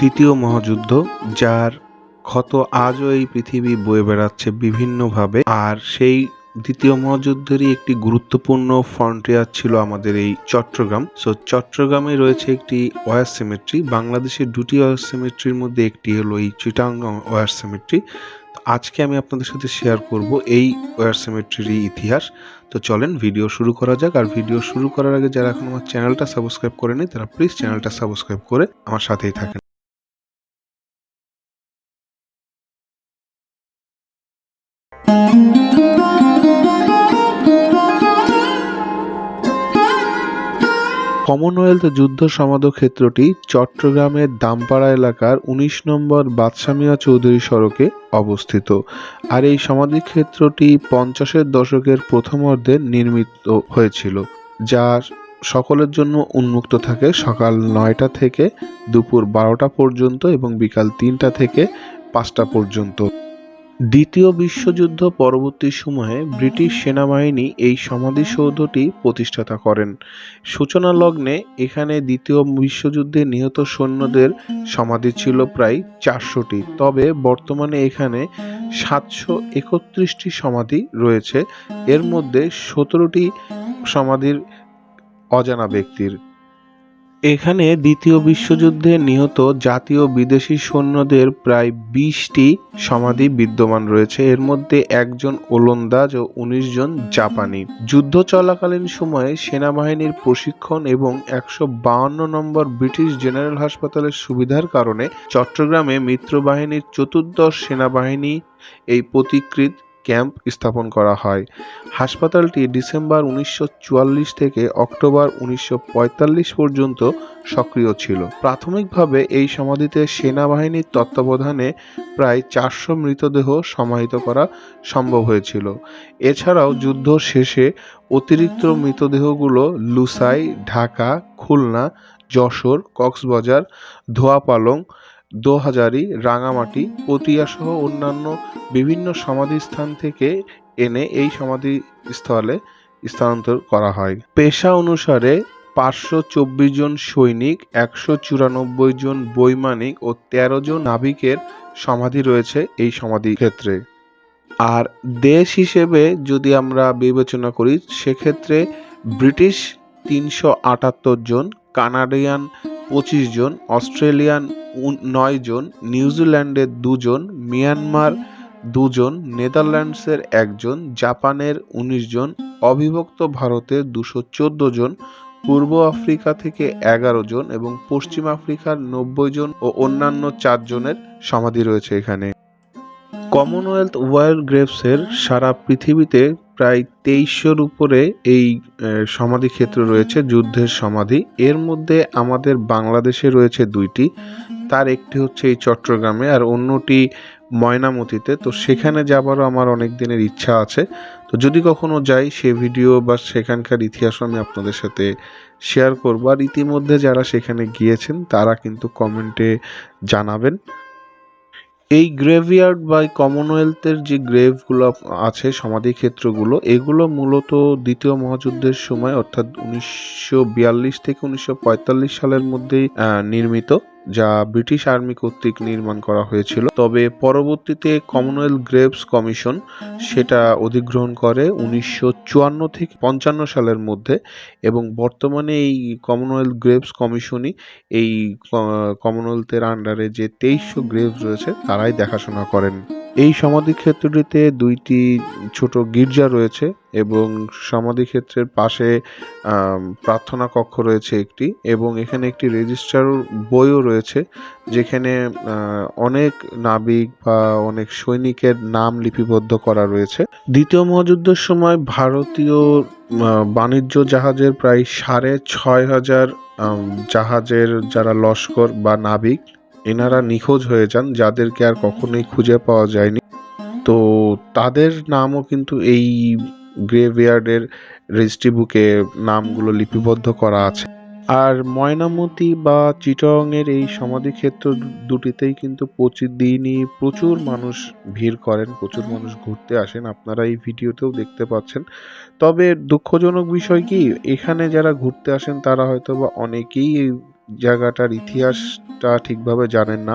দ্বিতীয় মহাযুদ্ধ, যার ক্ষত আজও এই পৃথিবী বয়ে বেড়াচ্ছে বিভিন্নভাবে, আর সেই দ্বিতীয় মহাযুদ্ধেরই একটি গুরুত্বপূর্ণ ফ্রন্টিয়ার ছিল আমাদের এই চট্টগ্রাম। সো চট্টগ্রামে রয়েছে একটি ওয়ার সিমেট্রি বাংলাদেশের দুটি ওয়ার সিমেট্রির মধ্যে একটি হলো এই চিটাং ওয়ার সিমেট্রি আজকে আমি আপনাদের সাথে শেয়ার করব এই ওয়ার সিমেট্রির ইতিহাস। তো চলেন ভিডিও শুরু করা যাক। আর ভিডিও শুরু করার আগে যারা এখন আমার চ্যানেলটা সাবস্ক্রাইব করেনি তারা প্লিজ চ্যানেলটা সাবস্ক্রাইব করে আমার সাথেই থাকেন। কমনওয়েলথ যুদ্ধ সমাধ ক্ষেত্রটি চট্টগ্রামের দামপাড়া এলাকার ১৯ নম্বর বাদশামিয়া চৌধুরী সড়কে অবস্থিত। আর এই সমাধিক্ষেত্রটি পঞ্চাশের দশকের প্রথমার্ধে নির্মিত হয়েছিল, যা সকলের জন্য উন্মুক্ত থাকে সকাল নয়টা থেকে দুপুর বারোটা পর্যন্ত এবং বিকাল তিনটা থেকে পাঁচটা পর্যন্ত। দ্বিতীয় বিশ্বযুদ্ধ পরবর্তী সময়ে ব্রিটিশ সেনাবাহিনী এই সমাধিসৌধটি প্রতিষ্ঠাতা করেন। সূচনা লগ্নে এখানে দ্বিতীয় বিশ্বযুদ্ধে নিহত সৈন্যদের সমাধি ছিল প্রায় চারশোটি। তবে বর্তমানে এখানে সাতশো একত্রিশটি সমাধি রয়েছে। এর মধ্যে সতেরোটি সমাধির অজানা ব্যক্তির। এখানে দ্বিতীয় বিশ্বযুদ্ধে নিহত জাতীয় বিদেশি সৈন্যদের প্রায় বিশটি সমাধি বিদ্যমান রয়েছে। এর মধ্যে একজন ওলন্দাজ ও উনিশ জন জাপানি। যুদ্ধ চলাকালীন সময়ে সেনাবাহিনীর প্রশিক্ষণ এবং একশো বাহান্ন নম্বর ব্রিটিশ জেনারেল হাসপাতালের সুবিধার কারণে চট্টগ্রামে মিত্রবাহিনীর চতুর্দশ সেনাবাহিনী এই প্রতিকৃত ক্যাম্প স্থাপন করা হয়। হাসপাতালটি ডিসেম্বর উনিশশো চুয়াল্লিশ থেকে অক্টোবর উনিশশো পঁয়তাল্লিশ পর্যন্ত সক্রিয় ছিল। প্রাথমিকভাবে এই সমাধিতে সেনাবাহিনীর তত্ত্বাবধানে প্রায় চারশো মৃতদেহ সমাহিত করা সম্ভব হয়েছিল। এছাড়াও যুদ্ধ শেষে অতিরিক্ত মৃতদেহগুলো লুসাই, ঢাকা, খুলনা, যশোর, কক্সবাজার, ধোয়াপালং দোহাজারি, রাঙামাটি পটিয়াসহ অন্যান্য বিভিন্ন সমাধিস্থান থেকে এনে এই সমাধিস্থলে স্থানান্তর করা হয়। পেশা অনুসারে পাঁচশো চব্বিশ জন সৈনিক, একশো চুরানব্বই জন বৈমানিক ও তেরো জন নাবিকের সমাধি রয়েছে এই সমাধি ক্ষেত্রে আর দেশ হিসেবে যদি আমরা বিবেচনা করি, সেক্ষেত্রে ব্রিটিশ তিনশো আটাত্তর জন, কানাডিয়ান পঁচিশ জন, অস্ট্রেলিয়ান নয় জন, নিউজিল্যান্ডের দুজন, মিয়ানমার দুজন, নেদারল্যান্ডসের একজন, জাপানের উনিশ জন, অবিভক্ত ভারতের দুশো চোদ্দ জন, পূর্ব আফ্রিকা থেকে এগারো জন এবং পশ্চিম আফ্রিকার নব্বই জন ও অন্যান্য চারজনের সমাধি রয়েছে এখানে। কমনওয়েলথ ওয়ার্ল্ড গ্রেভসের সারা পৃথিবীতে প্রায় তেইশশোর উপরে এই সমাধিক্ষেত্র রয়েছে, যুদ্ধের সমাধি। এর মধ্যে আমাদের বাংলাদেশে রয়েছে দুইটি। তার একটি হচ্ছে এই চট্টগ্রামে আর অন্যটি ময়নামতিতে। তো সেখানে যাবারও আমার অনেক দিনের ইচ্ছা আছে। তো যদি কখনো যাই, সে ভিডিও বা সেখানকার ইতিহাস আমি আপনাদের সাথে শেয়ার করব। আর ইতিমধ্যে যারা সেখানে গিয়েছেন, তারা কিন্তু কমেন্টে জানাবেন। এই গ্রেভইয়ার্ড বা কমনওয়েলথের যে গ্রেভগুলো আছে, সমাধি ক্ষেত্রগুলো, এগুলো মূলত দ্বিতীয় মহাযুদ্ধের সময়, অর্থাৎ উনিশশো বিয়াল্লিশ থেকে উনিশশো পঁয়তাল্লিশ সালের মধ্যেই নির্মিত। যা ব্রিটিশ আর্মি কর্তৃক নির্মাণ করা হয়েছিল। তবে পরবর্তীতে কমনওয়েলথ গ্রেভস কমিশন সেটা অধিগ্রহণ করে উনিশশো চুয়ান্ন থেকে পঞ্চান্ন সালের মধ্যে এবং বর্তমানে এই কমনওয়েলথ গ্রেভস কমিশনই এই কমনওয়েলথের আন্ডারে যে তেইশশো গ্রেভস রয়েছে, তারাই দেখাশোনা করেন। এই সমাধিক্ষেত্রটিতে দুইটি ছোট গির্জা রয়েছে এবং সমাধিক্ষেত্রের পাশে প্রার্থনা কক্ষ রয়েছে একটি এবং এখানে একটি রেজিস্টার বইও রয়েছে যেখানে অনেক নাবিক বা অনেক সৈনিকের নাম লিপিবদ্ধ করা রয়েছে। দ্বিতীয় মহাযুদ্ধের সময় ভারতীয় বাণিজ্য জাহাজের প্রায় সাড়ে ছয় হাজার জাহাজের যারা লস্কর বা নাবিক এনারা নিখোঁজ হয়ে যান, যাদেরকে আর কখনোই খুঁজে পাওয়া যায়নি। তো তাদের নামও কিন্তু এই গ্রেভিয়ার্ডের রেজিস্ট্রি বুকে নামগুলো লিপিবদ্ধ করা আছে। আর ময়নামতি বা চিটং এর এই সমাধিক্ষেত্র দুটিতেই কিন্তু প্রতিদিনই প্রচুর মানুষ ভিড় করেন, প্রচুর মানুষ ঘুরতে আসেন। আপনারা এই ভিডিওতেও দেখতে পাচ্ছেন। তবে দুঃখজনক বিষয় কি, এখানে যারা ঘুরতে আসেন তারা হয়তো বা অনেকেই জায়গাটার ইতিহাসটা ঠিকভাবে জানেন না।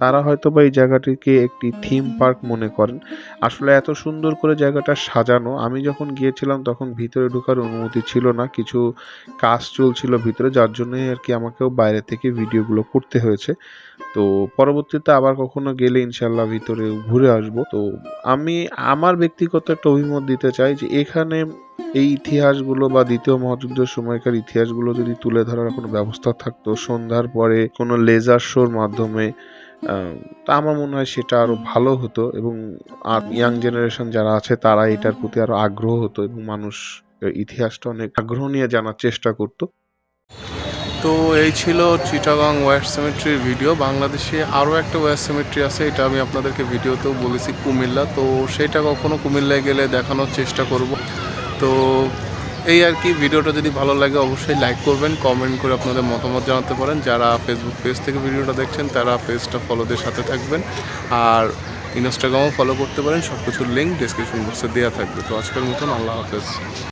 তারা হয়তো বা এই জায়গাটিকে একটি থিম পার্ক মনে করেন। আসলে এত সুন্দর করে জায়গাটা সাজানো আমি যখন গিয়েছিলাম তখন ভিতরে ঢোকার অনুমতি ছিল না কিছু কাজ চলছিল ভিতরে যার জন্যই আর কি আমাকেও বাইরে থেকে ভিডিওগুলো করতে হয়েছে। তো পরবর্তীতে আবার কখনো গেলে ইনশাল্লাহ ভিতরে ঘুরে আসব। তো আমি আমার ব্যক্তিগত একটা অভিমত দিতে চাই যে এখানে এই ইতিহাসগুলো বা দ্বিতীয় মহাযুদ্ধের সময়কার ইতিহাসগুলো যদি তুলে ধরার কোনো ব্যবস্থা থাকতো, সন্ধ্যার পরে কোনো লেজার শোর মাধ্যমে তা আমার মনে হয় সেটা আরও ভালো হতো এবং ইয়াং জেনারেশন যারা আছে তারা এটার প্রতি আরও আগ্রহ হতো এবং মানুষ ইতিহাসটা অনেক আগ্রহ নিয়ে জানার চেষ্টা করতো। তো এই ছিল চিটাগাং ওয়েস্ট সেমেট্রির ভিডিও বাংলাদেশে আরও একটা ওয়েস্ট সেমেট্রি আছে, এটা আমি আপনাদেরকে ভিডিওতেও বলেছি কুমিল্লা। তো সেটা কখনো কুমিল্লায় গেলে দেখানোর চেষ্টা করব। তো এই আর কি, ভিডিওটা যদি ভালো লাগে অবশ্যই লাইক করবেন কমেন্ট করে আপনাদের মতামত জানাতে পারেন। যারা ফেসবুক পেজ থেকে ভিডিওটা দেখছেন, তারা পেজটা ফলোদের সাথে থাকবেন। আর ইনস্টাগ্রামও ফলো করতে পারেন সব কিছুর লিঙ্ক ডিসক্রিপশন বক্সে দেওয়া থাকবে। তো আজকের মতন আল্লাহ হাফেজ।